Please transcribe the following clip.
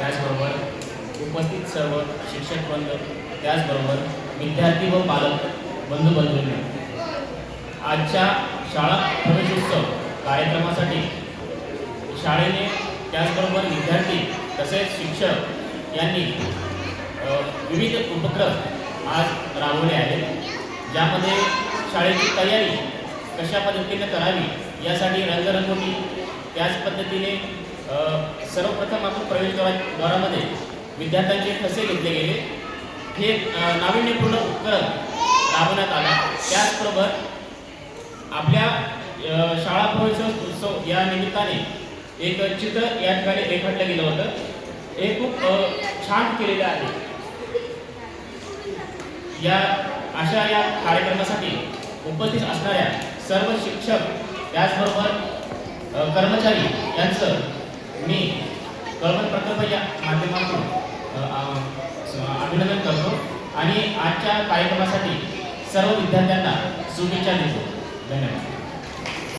त्याचबरोबर उपस्थित सर्व शिक्षक शिक्षकवृंद त्याचबरोबर विद्यार्थी व पालक बंधू बंधूंनी आजच्या शाळा प्रवेशोत्सव कार्यक्रमासाठी शाळेने त्याचबरोबर विद्यार्थी तसेच शिक्षक यांनी विविध उपक्रम आज राबवले आहेत. ज्यामध्ये शाळेची तयारी कशा पद्धतीने करावी यासाठी रंगरंगोटी त्याच पद्धतीने सर्वप्रथम आपण प्रवेशद्वारामध्ये विद्यार्थ्यांचे ठसे घेतले गेले? हे नाविन्यपूर्ण उपक्रम राबवण्यात आला. त्याचबरोबर आपल्या शाळा प्रवेशोत्सव उत्सव या निमित्ताने एक चित्र या ठिकाणी रेखाटलं गेलं होतं. हे खूप छान केलेलं आहे. या अशा या कार्यक्रमासाठी उपस्थित असणाऱ्या सर्व शिक्षक त्याचबरोबर कर्मचारी यांचं मी कळवण प्रकल्प या माध्यमातून अभिनंदन करतो आणि आजच्या कार्यक्रमासाठी सर्व विद्यार्थ्यांना शुभेच्छा देतो. धन्यवाद.